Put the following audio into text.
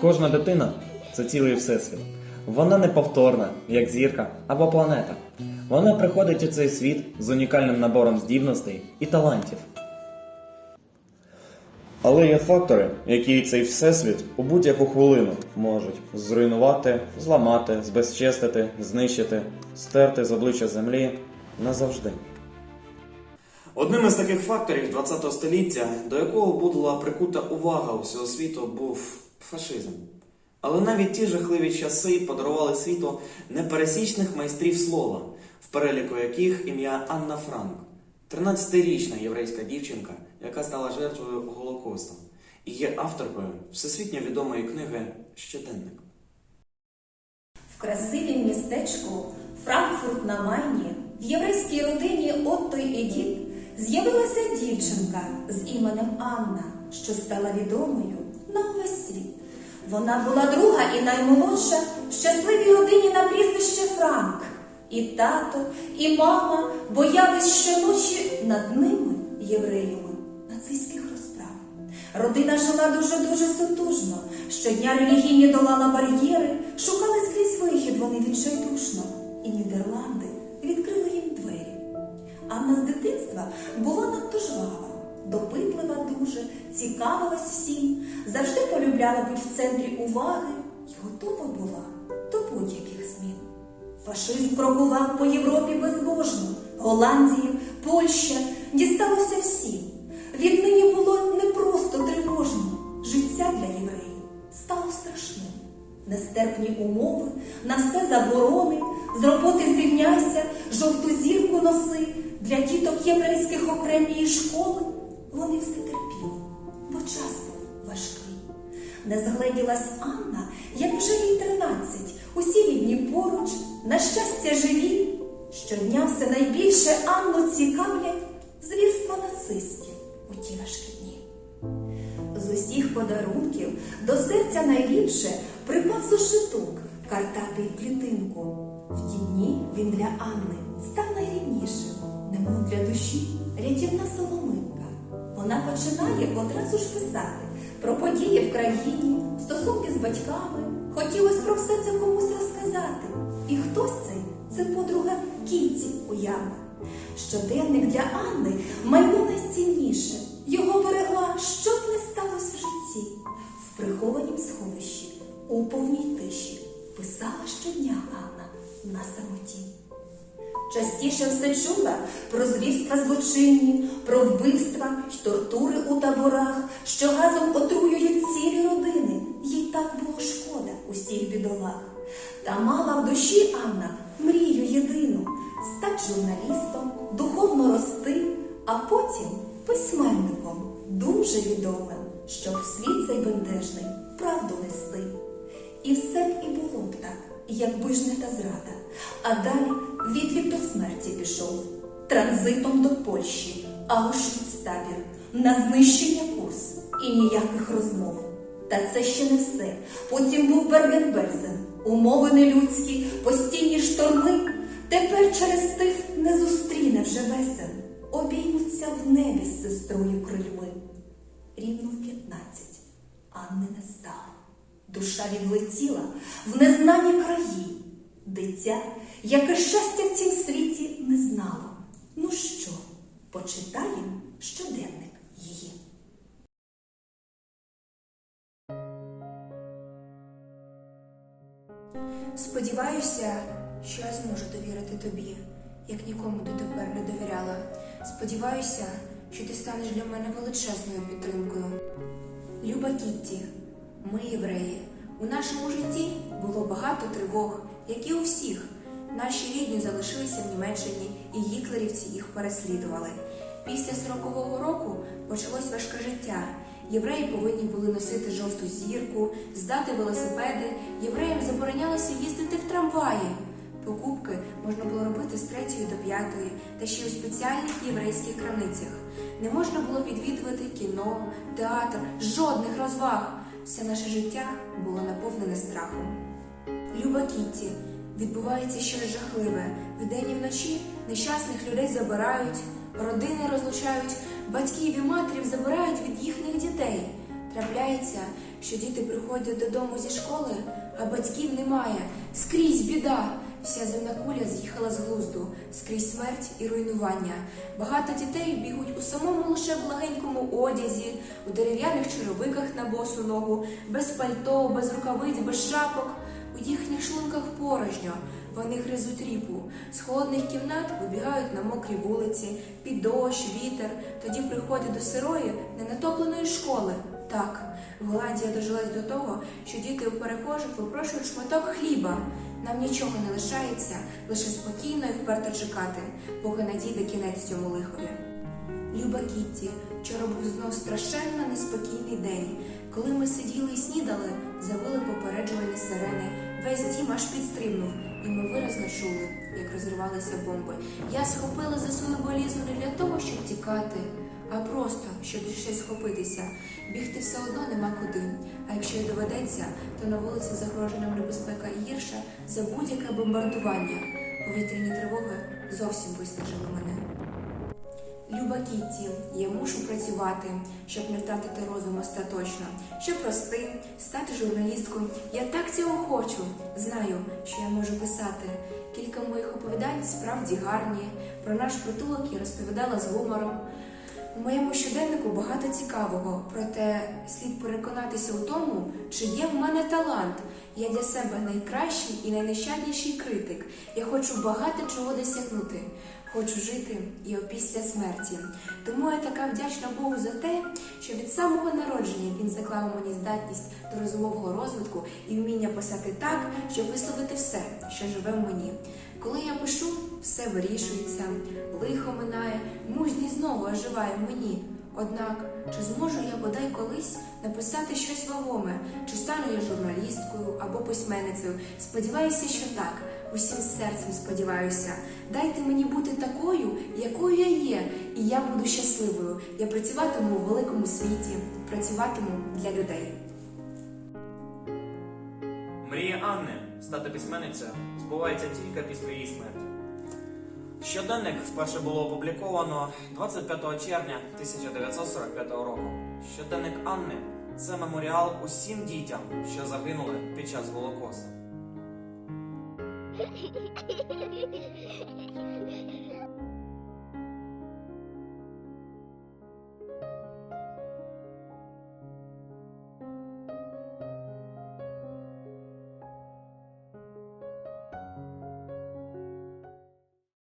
Кожна дитина це цілий всесвіт. Вона неповторна, як зірка або планета. Вона приходить у цей світ з унікальним набором здібностей і талантів. Але є фактори, які цей всесвіт у будь-яку хвилину можуть зруйнувати, зламати, збезчестити, знищити, стерти з обличчя землі назавжди. Одним із таких факторів ХХ століття, до якого була прикута увага усього світу, був фашизм. Але навіть ті жахливі часи подарували світу непересічних майстрів слова, в переліку яких ім'я Анна Франк, 13-річна єврейська дівчинка, яка стала жертвою Голокосту, і є авторкою всесвітньо відомої книги Щоденник. В красивім містечку Франкфурт на Майні в єврейській родині Отто і Едіт з'явилася дівчинка з іменем Анна, що стала відомою на увесь світ. Вона була друга і наймолодша в щасливій родині на прізвище Франк. І тато, і мама боялись щоночі над ними, євреями, нацистських розправ. Родина жила дуже-дуже сутужно. Щодня релігійні долала бар'єри, шукали скрізь вихід вони відчайдушно. І Нідерланди відкрили їм двері. Анна з дитинства була надто жвава, допитлива дуже, цікавилась всім, завжди полюбляла бути в центрі уваги і готова була до будь-яких змін. Фашизм крокував по Європі безбожно, Голландії, Польща дісталося всім. Віднині було не просто тривожно. Життя для євреїв стало страшним. Нестерпні умови, на все заборони, з роботи звільняйся, жовту зірку носи. Для діток єврейських окремої школи вони все терпіли, бо час був важкий. Не згледілась Анна, як вже їй тринадцять, усі рідні поруч, на щастя живі. Щодня все найбільше Анну цікавлять звірства нацистів у ті важкі дні. З усіх подарунків до серця найліпше припав зошиток, картатий в клітинку. В ті дні він для Анни став найріднішим, немов для душі рятівна соломинка. Вона починає одразу ж писати про події в країні, стосунки з батьками. Хотілося про все це комусь розказати. І хтось цей це подруга Кіті уява. Щоденник для Анни майно найцінніше. Його берегла, що б не сталося в житті. В прихованім сховищі, у повній тиші, Частіше все чула про звірства злочинні, про вбивства й тортури у таборах, що газом отруюють цілі родини. Їй так було шкода усіх бідолах. Та мала в душі Анна мрію єдину стати журналістом, духовно рости, а потім письменником, дуже відомим, щоб в світ цей бентежний правду нести. І все б і було б так, якби ж не та зрада. А далі відлік до смерті пішов, транзитом до Польщі, Аушвіц-табір, на знищення курс і ніяких розмов. Та це ще не все. Потім був Берген-Бельзен, умови нелюдські, постійні шторми. Тепер через тих не зустріне вже весен, обіймуться в небі з сестрою крильми. Рівно в п'ятнадцять Анни не стало. Душа відлетіла в незнані краї. Дитя, яке щастя в цім світі не знало. Ну що, почитаємо щоденник її. Сподіваюся, що я зможу довірити тобі, як нікому дотепер не довіряла. Сподіваюся, що ти станеш для мене величезною підтримкою. Люба Кітті, ми євреї. У нашому житті було багато тривог, як і у всіх. Наші рідні залишилися в Німеччині, і гітлерівці їх переслідували. Після 40-го року почалось важке життя. Євреї повинні були носити жовту зірку, здати велосипеди. Євреям заборонялося їздити в трамваї. Покупки можна було робити з 3 до 5, та ще у спеціальних єврейських крамницях. Не можна було відвідувати кіно, театр, жодних розваг. Все наше життя було наповнене страхом. Люба Кітті, відбувається щось жахливе. Вдень і вночі нещасних людей забирають, родини розлучають, батьків і матерів забирають від їхніх дітей. Трапляється, що діти приходять додому зі школи, а батьків немає. Скрізь біда. Вся земна куля з'їхала з глузду, скрізь смерть і руйнування. Багато дітей бігуть у самому лише благенькому одязі, у дерев'яних черевиках на босу ногу, без пальто, без рукавиць, без шапок. У їхніх шлунках порожньо. Вони гризуть ріпу. З холодних кімнат вибігають на мокрі вулиці, під дощ, вітер. Тоді приходять до сирої, ненатопленої школи. Так, Голландія дожилась до того, що діти у перехожих випрошують шматок хліба. Нам нічого не лишається, лише спокійно і вперто чекати, поки надійде кінець цьому лихові. Люба Кітті, вчора був знов страшенно неспокійний день. Коли ми сиділи і снідали, завили попереджувальні сирени. Весь дім аж підстрибнув, і ми виразно чули, як розривалися бомби. Я схопила за свою валізу не для того, щоб тікати, а просто щоб щось схопитися. Бігти все одно нема куди. А якщо й доведеться, то на вулиці загрожена небезпека гірша за будь-яке бомбардування. Повітряні тривоги зовсім виснажили мене. Люба Кітті, я мушу працювати, щоб не втратити розум остаточно, щоб рости, стати журналісткою. Я так цього хочу. Знаю, що я можу писати. Кілька моїх оповідань справді гарні. Про наш притулок я розповідала з гумором. У моєму щоденнику багато цікавого, проте слід переконатися у тому, чи є в мене талант. Я для себе найкращий і найнещадніший критик. Я хочу багато чого досягнути. Хочу жити і опісля смерті. Тому я така вдячна Богу за те, що від самого народження він заклав мені здатність до розумового розвитку і вміння писати так, щоб висловити все, що живе в мені. Коли я пишу, все вирішується, лихо минає, мужність знову оживає в мені. Однак, чи зможу я бодай колись написати щось вагоме, чи стану я журналісткою або письменницею? Сподіваюся, що так. Усім серцем сподіваюся. Дайте мені бути такою, якою я є, і я буду щасливою. Я працюватиму у великому світі, працюватиму для людей. Мрія Анни стати письменницею збувається тільки після її смерті. Щоденник вперше було опубліковано 25 червня 1945 року. Щоденник Анни це меморіал усім дітям, що загинули під час Голокосту.